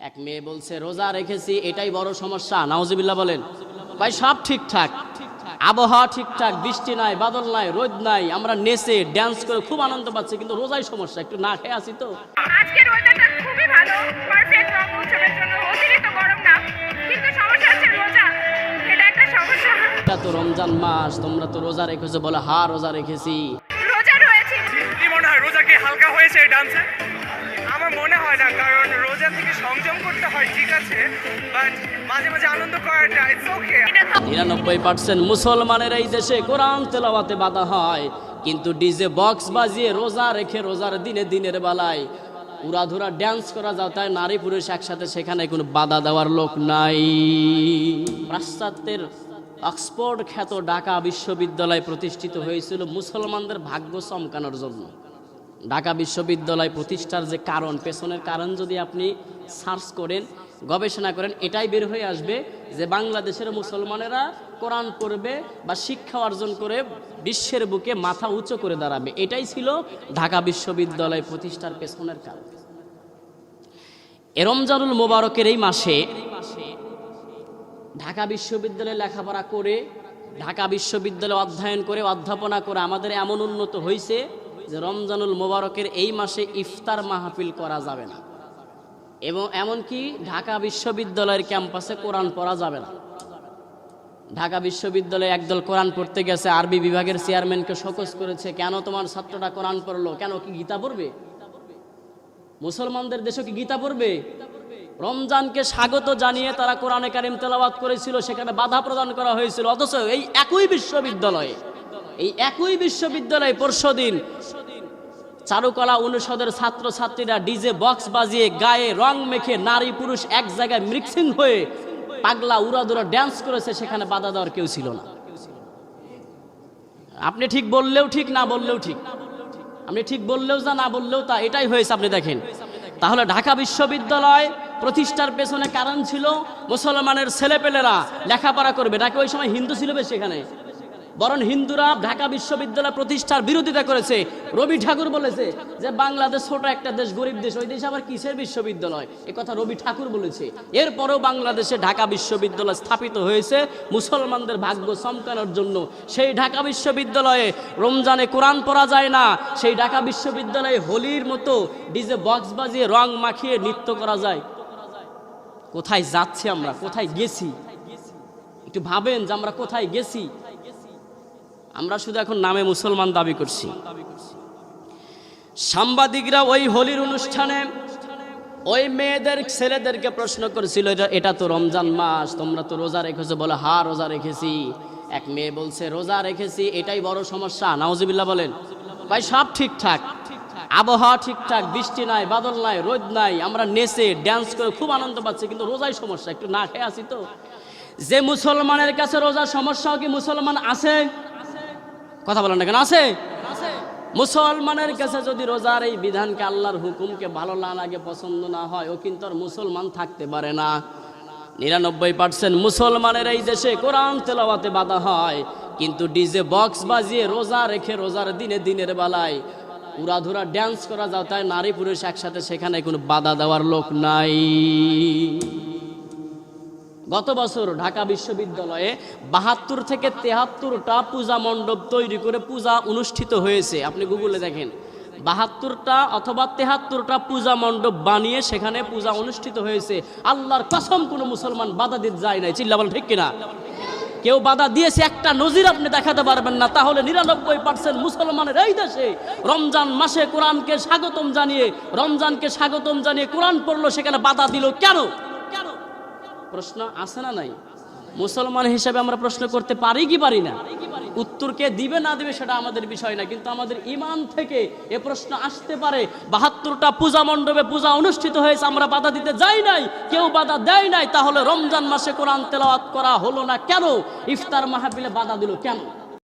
এক মেয়ে বলছে রোজা রেখেছি এটাই বড় সমস্যা। নাউজিবিল্লাহ বলেন ভাই সব ঠিকঠাক। আবহাওয়া ঠিকঠাক বৃষ্টি নাই বাদল নাই রোদ নাই আমরা নেচে ড্যান্স করে খুব আনন্দ পাচ্ছি কিন্তু রোজাই সমস্যা একটু না খেয়ে আসি তো? আজকের ওয়েদারটা খুবই ভালো পারফেক্ট রং উৎসবের জন্য অতিরিক্ত গরম না কিন্তু সমস্যা হচ্ছে রোজা এটা একটা সমস্যা। এটা তো রমজান মাস তোমরা তো রোজা রেখেছো বলে হা রোজা রেখেছি। রোজা রয়েছে। কি মনে হয় রোজা কি হালকা হয়েছে ডান্সে মনে হয় না, কারণ রোজা থেকে সংযম করতে হয়, ঠিক আছে বাট মাঝে মাঝে আনন্দ করাটা ইটস ওকে নিরানব্বই পার্সেন্ট মুসলমানের এই দেশে কোরআন তেলাওয়াতে বাধা হয়, কিন্তু ডিজে বক্স বাজিয়ে রোজা রেখে রোজার দিনে দিনের বেলায় উড়াধুরা ড্যান্স করা যাও তাই নারী পুরুষ একসাথে সেখানে কোনো বাধা দেওয়ার লোক নাই। পাশ্চাত্যের অক্সফোর্ড খ্যাত ঢাকা বিশ্ববিদ্যালয় প্রতিষ্ঠিত হয়েছিল মুসলমানদের ভাগ্য চমকানোর জন্য। ঢাকা বিশ্ববিদ্যালয় প্রতিষ্ঠার যে কারণ, পেছনের কারণ যদি আপনি সার্চ করেন, গবেষণা করেন, এটাই বের হয়ে আসবে যে বাংলাদেশের মুসলমানেরা কোরআন পড়বে বা শিক্ষা অর্জন করে বিশ্বের বুকে মাথা উঁচু করে দাঁড়াবে। এটাই ছিল ঢাকা বিশ্ববিদ্যালয় প্রতিষ্ঠার পেছনের কারণ। এরমজানুল মোবারকের এই মাসে ঢাকা বিশ্ববিদ্যালয়ে লেখাপড়া করে, ঢাকা বিশ্ববিদ্যালয়ে অধ্যয়ন করে, অধ্যাপনা করে আমাদের এমন উন্নত হয়েছে যে রমজানুল মোবারকের এই মাসে ইফতার মাহফিল করা যাবে না। এবং এমনকি ঢাকা বিশ্ববিদ্যালয়ের ক্যাম্পাসে কোরআন পড়া যাবে না। ঢাকা বিশ্ববিদ্যালয়ে একদল কোরআন পড়তে গেছে, আরবি বিভাগের চেয়ারম্যানকে শোকজ করেছে, কেন তোমার ছাত্রটা কোরআন পড়ল? কেন কি গীতা পড়বে? মুসলমানদের দেশে কি গীতা পড়বে? রমজানকে স্বাগত জানিয়ে তারা কোরআনে কারিম তেলাওয়াত করেছিল, সেখানে বাধা প্রদান করা হয়েছিল। অথচ এই একই বিশ্ববিদ্যালয়ে, এই একই বিশ্ববিদ্যালয়ে পরশুদিন চারুকলা অনুষদের ছাত্র ছাত্রীরা ডিজে বক্স বাজিয়ে গায়ে রং মেখে নারী পুরুষ এক জায়গায় মিক্সিং হয়ে পাগলা উড়াদুরা ড্যান্স করেছে, সেখানে বাধা দেওয়ার কেউ ছিল না। আপনি ঠিক বললেও ঠিক, না বললেও ঠিক। আপনি ঠিক বললেও যা, না বললেও তা, এটাই হয়েছে, আপনি দেখেন। তাহলে ঢাকা বিশ্ববিদ্যালয় প্রতিষ্ঠার পেছনে কারণ ছিল মুসলমানের ছেলেপেলেরা লেখাপড়া করবে। নাকি ওই সময় হিন্দু ছিল বেশ সেখানে বরং হিন্দুরা ঢাকা বিশ্ববিদ্যালয় প্রতিষ্ঠার বিরোধিতা করেছে। রবি ঠাকুর বলেছে যে বাংলাদেশ ছোট একটা দেশ, গরিব দেশ, ওই দেশে আবার কিসের বিশ্ববিদ্যালয়? এ কথা রবি ঠাকুর বলেছে। এরপরেও বাংলাদেশে ঢাকা বিশ্ববিদ্যালয় স্থাপিত হয়েছে। মুসলমানদের ভাগ্য চমকানোর জন্য সেই ঢাকা বিশ্ববিদ্যালয়ে রমজানে কোরআন পড়া যায় না। সেই ঢাকা বিশ্ববিদ্যালয়ে হোলির মতো ডিজে বক্স বাজিয়ে রং মাখিয়ে নৃত্য করা যায়। কোথায় যাচ্ছি আমরা? কোথায় গেছি? একটু ভাবেন যে আমরা কোথায় গেছি? আমরা শুধু এখন নামে মুসলমান দাবি করছি। সাংবাদিকরা ওই হোলির অনুষ্ঠানে ওই মেয়েদের, ছেলেদেরকে প্রশ্ন করেছিল "এটা- তো রমজান মাস, তোমরা তো রোজা রেখেছো। বলে, হা, রোজা রেখেছি। এক মেয়ে বলছে, রোজা রেখেছি, এটাই বড় সমস্যা। নাউজিবিল্লাহ বলেন, ভাই, সব ঠিকঠাক। আবহাওয়া ঠিকঠাক, বৃষ্টি নাই, বাদল নাই, রোদ নাই, আমরা নেচে ড্যান্স করে খুব আনন্দ পাচ্ছি, কিন্তু রোজাই সমস্যা, একটু না খেয়ে আসি তো। যে মুসলমানের কাছে রোজার সমস্যাও কি মুসলমান আছে? কথা বলেন না কেন? আছে? মুসলমানের কাছে যদি রোজার এই বিধানকে আল্লাহর হুকুমকে ভালো না লাগে, পছন্দ না হয়, ও কিন্তু আর মুসলমান থাকতে পারে না। নিরানব্বই পার্সেন্ট মুসলমানের এই দেশে কোরআন তেলাওয়াতে বাধা হয়, কিন্তু ডিজে বক্স বাজিয়ে রোজা রেখে রোজার দিনে দিনের বেলায় উড়াধুরা ড্যান্স করা যাও তাই নারী পুরুষ একসাথে সেখানে কোনো বাধা দেওয়ার লোক নাই। গত বছর ঢাকা বিশ্ববিদ্যালয়ে বাহাত্তর থেকে তেহাত্তরটা পূজা মণ্ডপ তৈরি করে পূজা অনুষ্ঠিত হয়েছে। আপনি গুগলে দেখেন। বাহাত্তরটা অথবা তেহাত্তরটা পূজা মণ্ডপ বানিয়ে সেখানে পূজা অনুষ্ঠিত হয়েছে। আল্লাহর কসম, কোনো মুসলমান বাধা দিতে যায় নাই। চিল্লা বল ঠিক কিনা? কেউ বাধা দিয়েছে, একটা নজির আপনি দেখাতে পারবেন না। তাহলে নিরানব্বই পার্সেন্ট মুসলমানের এই দেশে রমজান মাসে কোরআনকে স্বাগতম জানিয়ে, রমজানকে স্বাগতম জানিয়ে কোরআন পড়ল, সেখানে বাধা দিল কেন? প্রশ্ন আসে না নাই? মুসলমান হিসেবে আমরা প্রশ্ন করতে পারি কি পারি না? উত্তর কে দিবে না দিবে সেটা আমাদের বিষয় না, কিন্তু আমাদের ইমান থেকে এ প্রশ্ন আসতে পারে। বাহাত্তরটা পূজা মণ্ডপে পূজা অনুষ্ঠিত হয়েছে, আমরা বাধা দিতে যাই নাই, কেউ বাধা দেয় নাই, তাহলে রমজান মাসে কোরআন তেলাওয়াত করা হলো না কেন? ইফতার মাহফিলে বাধা দিল কেন?